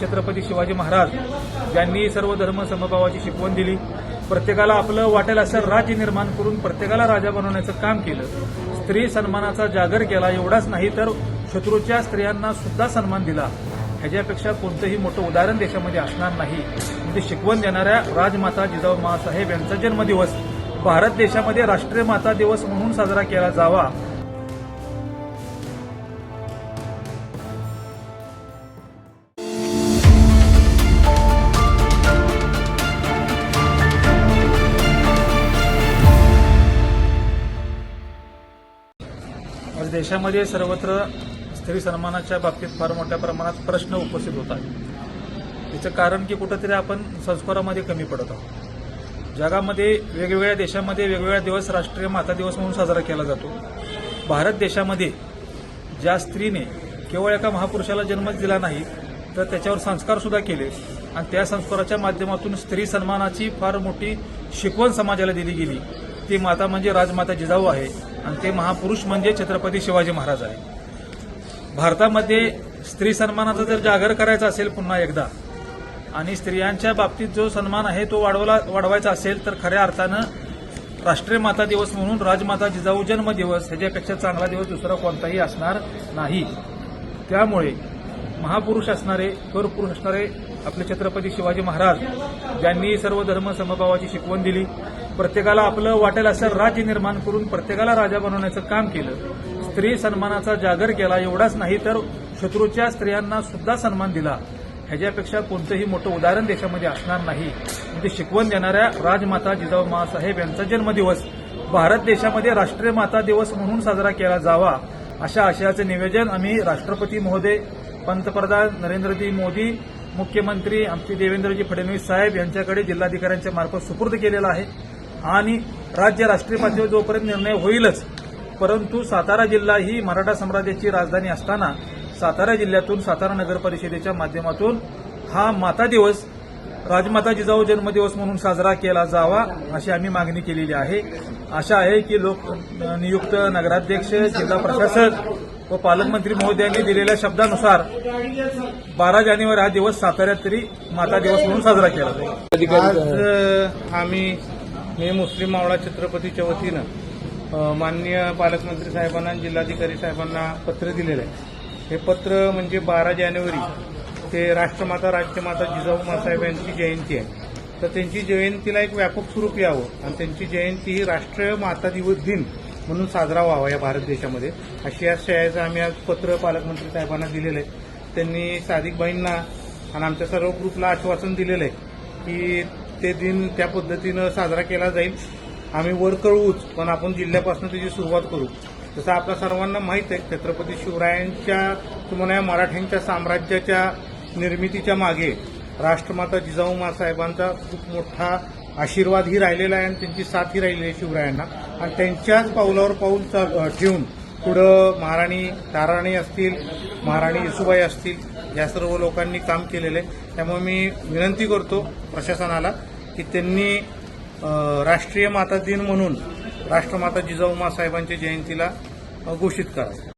छत्रपती शिवाजी महाराज यांनी सर्व धर्म समभावाची शिकवण दिली. प्रत्येकाला आपलं वाटेल असं राज्य निर्माण करून प्रत्येकाला राजा बनवण्याचं काम केलं. स्त्री सन्मानाचा जागर केला एवढाच नाही तर शत्रूच्या स्त्रियांना सुद्धा सन्मान दिला. ह्याच्यापेक्षा कोणतंही मोठं उदाहरण देशामध्ये असणार नाही. म्हणजे शिकवण देणाऱ्या राजमाता जिजाऊ मासाहेब यांचा जन्मदिवस. भारत देशामध्ये राष्ट्रीय माता दिवस म्हणून साजरा केला जावा. देशामध्ये सर्वत्र स्त्री सन्मानाच्या बाबतीत फार मोठ्या प्रमाणात प्रश्न उपस्थित होत आहेत. त्याचं कारण की कुठंतरी आपण संस्कारामध्ये कमी पडत आहोत. जगामध्ये वेगवेगळ्या देशामध्ये वेगवेगळ्या दिवस राष्ट्रीय माता दिवस म्हणून साजरा केला जातो. भारत देशामध्ये ज्या स्त्रीने केवळ एका महापुरुषाला जन्मच दिला नाही तर त्याच्यावर संस्कार सुद्धा केले. आणि त्या संस्काराच्या माध्यमातून स्त्री सन्मानाची फार मोठी शिकवण समाजाला दिली गेली. ती माता म्हणजे राजमाता जिजाऊ आहे. आणि ते महापुरुष म्हणजे छत्रपती शिवाजी महाराज आहे. भारतामध्ये स्त्री सन्मानाचा जर जागर करायचा असेल पुन्हा एकदा आणि स्त्रियांच्या बाबतीत जो सन्मान आहे तो वाढवला वाढवायचा असेल तर खऱ्या अर्थानं राष्ट्रीय माता दिवस म्हणून राजमाता जिजाऊ जन्म दिवस ह्याच्यापेक्षा चांगला दिवस दुसरा कोणताही असणार नाही. त्यामुळे महापुरुष असणारे थोर पुरुष असणारे आपले छत्रपती शिवाजी महाराज ज्यांनी सर्व धर्म समभावाची शिकवण दिली. प्रत्येकाला आपलं वाटेल असं राज्य निर्माण करून प्रत्येकाला राजा बनवण्याचं काम केलं. स्त्री सन्मानाचा जागर केला एवढाच नाही तर शत्रूच्या स्त्रियांना सुद्धा सन्मान दिला. ह्याच्यापेक्षा कोणतंही मोठं उदाहरण देशामध्ये असणार नाही. म्हणजे शिकवण देणाऱ्या राजमाता जिजाऊ मासाहेब यांचा जन्मदिवस भारत देशामध्ये राष्ट्रीय माता दिवस म्हणून साजरा केला जावा अशा आशयाचं निवेदन आम्ही राष्ट्रपती महोदय पंतप्रधान नरेंद्रजी मोदी मुख्यमंत्री आमचे देवेंद्रजी फडणवीस साहेब यांच्याकडे जिल्हाधिकाऱ्यांच्या मार्फत सुपूर्द केलेला आहे. आणि राज्य राष्ट्रीय पातळीवर जोपर्यंत निर्णय होईलच परंतु सातारा जिल्हा ही मराठा साम्राज्याची राजधानी असताना सातारा जिल्ह्यातून सातारा नगर परिषदेच्या माध्यमातून हा माता दिवस राजमाता जिजाऊ जन्मदिवस म्हणून साजरा केला जावा अशी आम्ही मागणी केलेली आहे. आशा आहे की लोक नियुक्त नगराध्यक्ष जिल्हा प्रशासक व पालकमंत्री महोदयांनी दिलेल्या शब्दानुसार बारा जानेवारी हा दिवस साताऱ्यात तरी माता दिवस म्हणून साजरा केला आज आम्ही मी मुस्लिम मावळा छत्रपतीच्या वतीनं माननीय पालकमंत्री साहेबांना जिल्हाधिकारी साहेबांना पत्र दिलेलं आहे. हे पत्र म्हणजे बारा जानेवारी ते राष्ट्रमाता राज्यमाता जिजाऊ मासाहेब यांची जयंती आहे. तर त्यांची जयंतीला एक व्यापक स्वरूप यावं आणि त्यांची जयंती ही राष्ट्रीय माता दिवस दिन म्हणून साजरा व्हावा या भारत देशामध्ये. अशी या शयाचं आम्ही आज पत्र पालकमंत्री साहेबांना दिलेलं आहे. त्यांनी साधिकबाईंना आणि आमच्या सर्व ग्रुपला आश्वासन दिलेलं आहे की ते दिन त्या पद्धतीनं साजरा केला जाईल. आम्ही वर कळवूच पण आपण जिल्ह्यापासून त्याची सुरुवात करू. जसं आपल्या सर्वांना माहीत आहे छत्रपती शिवरायांच्या तुम्हाला या मराठ्यांच्या साम्राज्याच्या निर्मितीच्या मागे राष्ट्रमाता जिजाऊ मासाहेबांचा खूप मोठा आशीर्वादही राहिलेला आहे आणि त्यांची साथही राहिलेली आहे शिवरायांना. आणि त्यांच्याच पावलावर पाऊल ठेवून पुढं महाराणी ताराणी असतील महाराणी येसुबाई असतील या सर्व लोकांनी काम केलेलं आहे. त्यामुळे मी विनंती करतो प्रशासनाला की त्यांनी राष्ट्रीय माता दिन म्हणून राष्ट्रमाता जिजाऊ साहेबांच्या जयंतीला घोषित करावं.